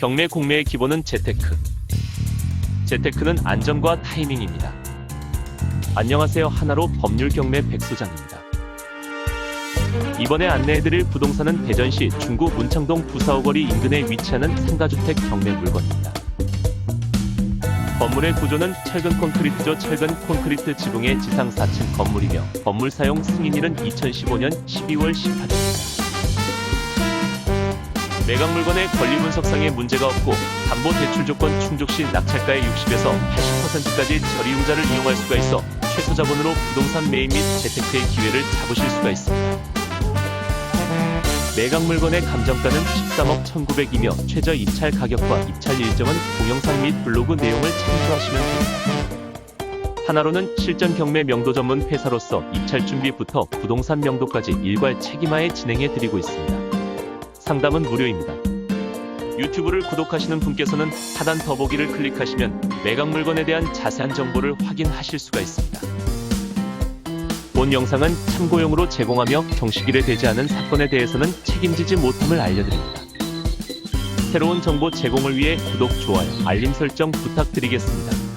경매 공매의 기본은 재테크. 재테크는 안전과 타이밍입니다. 안녕하세요. 하나로 법률 경매 백소장입니다. 이번에 안내해드릴 부동산은 대전시 중구 문창동 부사오거리 인근에 위치하는 상가주택 경매 물건입니다. 건물의 구조는 철근 콘크리트조 철근 콘크리트 지붕의 지상 4층 건물이며 건물 사용 승인일은 2015년 12월 18일입니다. 매각 물건의 권리 분석상의 문제가 없고 담보 대출 조건 충족 시 낙찰가의 60에서 80%까지 저리융자를 이용할 수가 있어 최소 자본으로 부동산 매입 및 재테크의 기회를 잡으실 수가 있습니다. 매각 물건의 감정가는 13억 1,900이며 최저 입찰 가격과 입찰 일정은 동영상 및 블로그 내용을 참조하시면 됩니다. 하나로는 실전 경매 명도 전문 회사로서 입찰 준비부터 부동산 명도까지 일괄 책임하에 진행해 드리고 있습니다. 상담은 무료입니다. 유튜브를 구독하시는 분께서는 하단 더보기를 클릭하시면 매각 물건에 대한 자세한 정보를 확인하실 수가 있습니다. 본 영상은 참고용으로 제공하며 경식일에 되지 않은 사건에 대해서는 책임지지 못함을 알려드립니다. 새로운 정보 제공을 위해 구독, 좋아요, 알림 설정 부탁드리겠습니다.